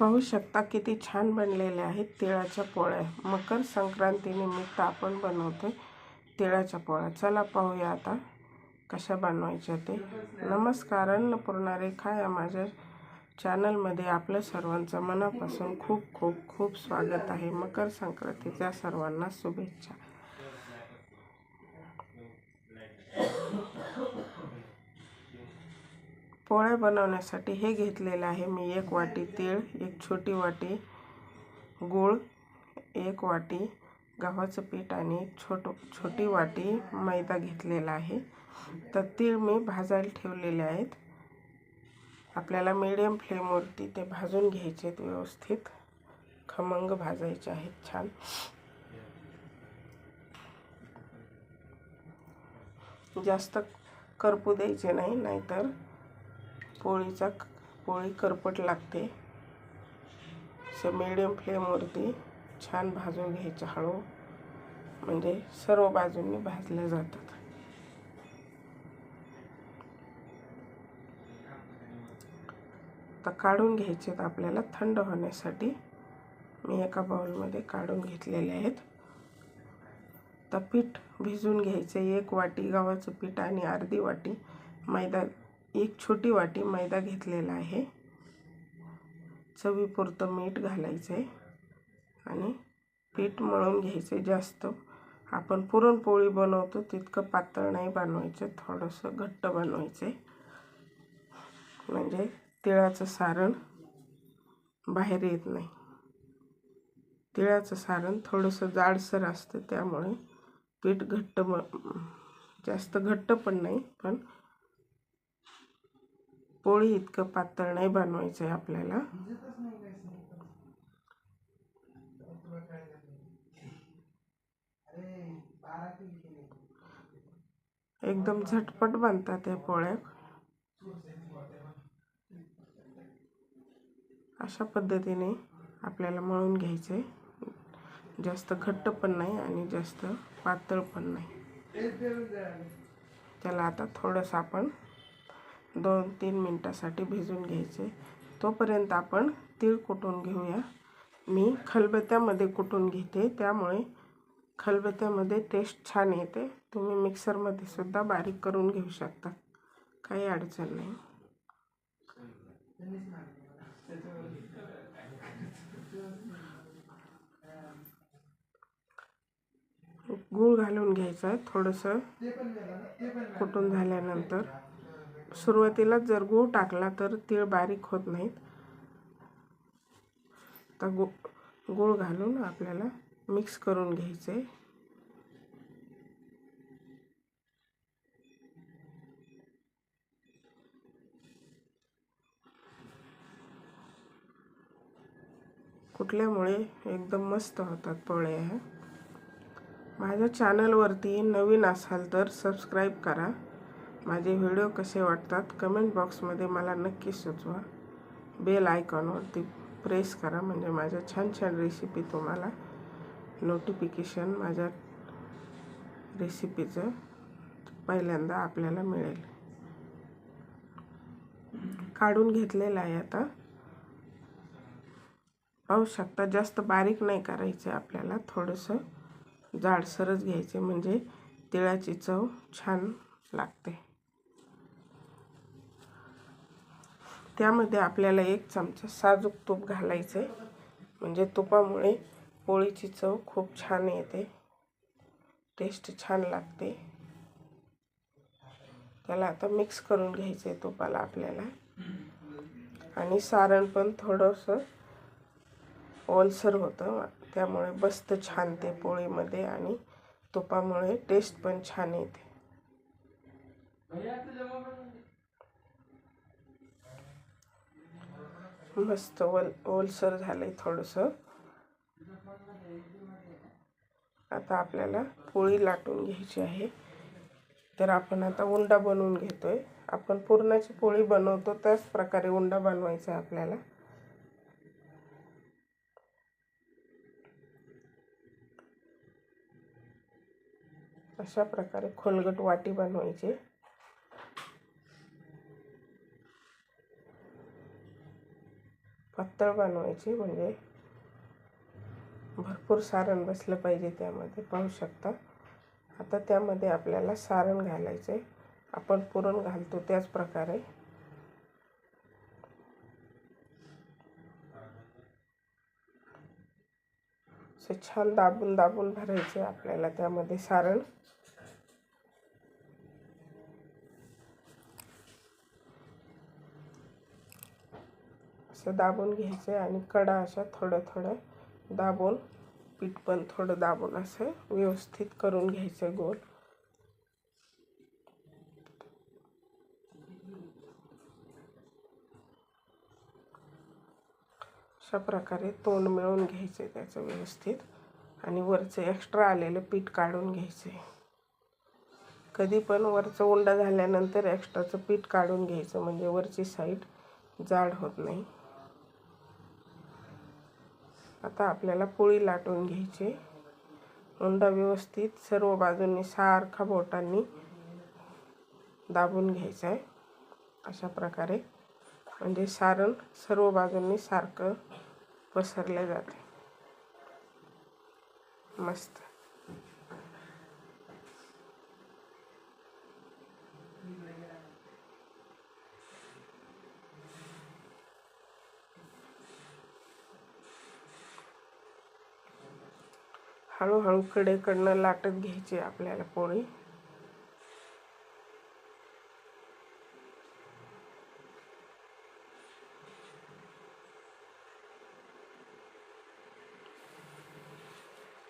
पाहू शकता किती छान बनलेल्या आहेत तिळाच्या पोळ्या. मकर संक्रांतीनिमित्त आपण बनवतोय तिळाच्या पोळ्या. चला पाहूया आता कशा बनवायच्या ते. नमस्कार अन्नपूर्णा रेखा या माझ्या चॅनलमध्ये आपलं सर्वांचं मनापासून खूप खूप खूप स्वागत आहे. मकर संक्रांतीच्या सर्वांना शुभेच्छा. पोळ्या बनवण्यासाठी हे घेतलेलं आहे मी. एक वाटी तीळ एक छोटी वाटी गूळ एक वाटी गव्हाचं पीठ आणि छोट छोटी वाटी मैदा घेतलेला आहे. तर तीळ मी भाजायला ठेवलेले आहेत. आपल्याला मीडियम फ्लेमवरती ते भाजून घ्यायचे आहेत व्यवस्थित. खमंग भाजायचे आहेत छान. जास्त करपू द्यायचे नाही नाहीतर पोळीचा पोळी करपट लागते. असं मिडियम फ्लेमवरती छान भाजून घ्यायचं हळू. म्हणजे सर्व बाजूंनी भाजल्या जातात. तर काढून घ्यायचे आहेत आपल्याला थंड होण्यासाठी. मी एका बाउलमध्ये काढून घेतलेले आहेत. तर पीठ भिजून घ्यायचं. एक वाटी गव्हाचं पीठ आणि अर्धी वाटी मैदा एक छोटी वाटी मैदा घेतलेला आहे. चवीपुरतं मीठ घालायचं आहे आणि पीठ मळून घ्यायचं जास्त. आपण पुरणपोळी बनवतो तितकं पातळ नाही बनवायचं थोडंसं घट्ट बनवायचं म्हणजे तिळाचं सारण बाहेर येत नाही. तिळाचं सारण थोडंसं जाडसर असतं त्यामुळे पीठ घट्ट म जास्त घट्ट पण नाही पण पोळी इतकं पातळ नाही बनवायचं आहे आपल्याला. एकदम झटपट बनतात या पोळ्या. अशा पद्धतीने आपल्याला मळून घ्यायचे जास्त घट्ट पण नाही आणि जास्त पातळ पण नाही. त्याला आता थोडंसं आपण दोन तीन मिनटासाठी भिजून घ्यायचे. तोपर्यंत आपण तीळ कुटून घेऊया. मी खलबत्त्यामध्ये कुटून घेते. त्यामुळे खलबत्त्यामध्ये टेस्ट छान येते. तुम्ही मिक्सरमध्ये सुद्धा बारीक करून घेऊ शकता. काही अडचण नाही. गूळ घालून घ्यायचं आहे. थोडंसं कुटून झाल्यानंतर. सुरुवातीलाच जर गूळ टाकला तर तीळ बारीक होत नाहीत. तर गु गूळ घालून आपल्याला मिक्स करून घ्यायचे. कुठल्यामुळे एकदम मस्त होतात पोळ्या ह्या. माझ्या चॅनलवरती नवीन असाल तर सबस्क्राईब करा. माझे व्हिडिओ कसे वाटतात कमेंट बॉक्समध्ये मला नक्की सुचवा. बेल आयकॉनवरती प्रेस करा म्हणजे माझ्या छान छान रेसिपी तुम्हाला नोटिफिकेशन माझ्या रेसिपीचं पहिल्यांदा आपल्याला मिळेल. काढून घेतलेलं आहे आता. पाहू शकता जास्त बारीक नाही करायचं आपल्याला थोडंसं जाडसरच घ्यायचे म्हणजे तिळाची चव छान लागते. त्यामध्ये आपल्याला एक चमचा साजूक तूप घालायचं आहे म्हणजे तुपामुळे पोळीची चव खूप छान येते. टेस्ट छान लागते. त्याला आता मिक्स करून घ्यायचं आहे तुपाला आपल्याला. आणि सारण पण थोडंसं ओलसर होतं. त्यामुळे बसतं छान ते पोळीमध्ये आणि तुपामुळे टेस्ट पण छान येते. मस्त वल ओलसर झालंय थोडंसं. आता आपल्याला पोळी लाटून घ्यायची आहे. तर आपण आता उंडा बनवून घेतोय. आपण पुरणाची पोळी बनवतो त्याच प्रकारे उंडा बनवायचा आहे आपल्याला. अशा प्रकारे खोलगट वाटी बनवायची. पातळ बनवायची म्हणजे भरपूर सारण बसलं पाहिजे त्यामध्ये पाहू शकता. आता त्यामध्ये आपल्याला सारण घालायचं आहे. आपण पुरण घालतो त्याच प्रकारे. असं छान दाबून दाबून भरायचे आपल्याला त्यामध्ये सारण. असं दाबून घ्यायचं आहे आणि कडा अशा थोडं थोडं दाबून पीठ पण थोडं दाबून असं व्यवस्थित करून घ्यायचं गोल. अशा प्रकारे तोंड मिळवून घ्यायचं आहे त्याचं व्यवस्थित आणि वरचं एक्स्ट्रा आलेलं पीठ काढून घ्यायचं. आहे कधी पण वरचं उंडा झाल्यानंतर एक्स्ट्राचं पीठ काढून घ्यायचं म्हणजे वरची साईड जाड होत नाही. आता आपल्याला पोळी लाटून घ्यायची. उंडा व्यवस्थित सर्व बाजूंनी सारखा बोटांनी दाबून घ्यायचा आहे. अशा प्रकारे. म्हणजे सारण सर्व बाजूंनी सारखं पसरले जाते. मस्त. हळूहळू कडेकडनं लाटत घ्यायची आपल्याला पोळी.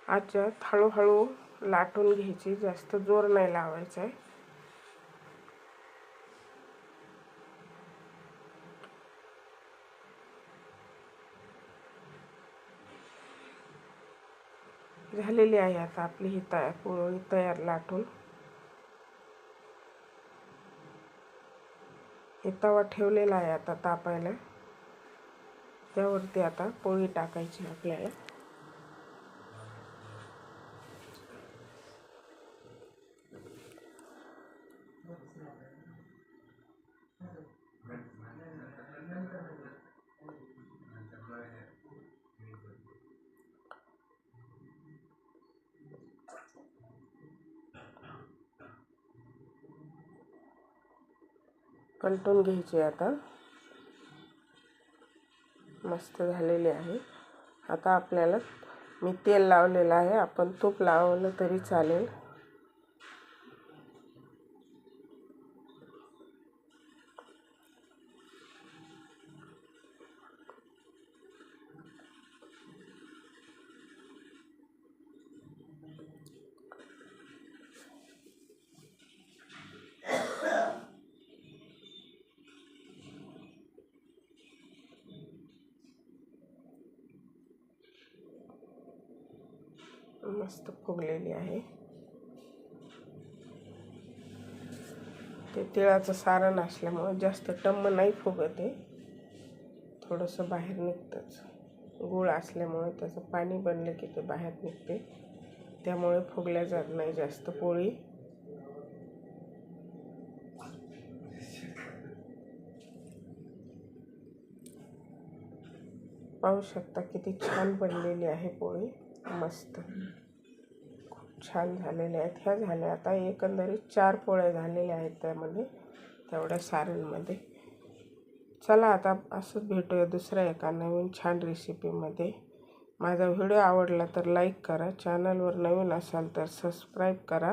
आच्यात हळूहळू लाटून घ्यायची जास्त जोर नाही लावायचा आहे झालेली आहे आता आपली ही तया पोळी तयार लाटून. हे तवा ठेवलेला आहे आता तापायला. त्यावरती आता पोळी टाकायची आपल्याला. पलटून घ्यायची आता. मस्त झालेली आहे. आता आपल्याला मी तेल लावलेलं आहे. आपण तूप लावलं तरी चालेल. मस्त फुगलेली आहे. ते तिळाचं सारण असल्यामुळं जास्त टम्म नाही फुगत. आहे थोडंसं बाहेर निघतंच. गूळ असल्यामुळे त्याचं पाणी बनलं की ते बाहेर निघते. त्यामुळे फुगल्या जात नाही जास्त पोळी. पाहू शकता किती छान बनलेली आहे पोळी. मस्त. खूप छान झालेल्या आहेत. ह्या झाल्या. आता एकंदरीत चार पोळ्या झालेल्या आहेत त्यामध्ये तेवढ्या सारणमध्ये. चला आता असंच भेटूया दुसऱ्या एका नवीन छान रेसिपीमध्ये माझा व्हिडिओ आवडला तर लाईक करा. चॅनलवर नवीन असाल तर सबस्क्राईब करा.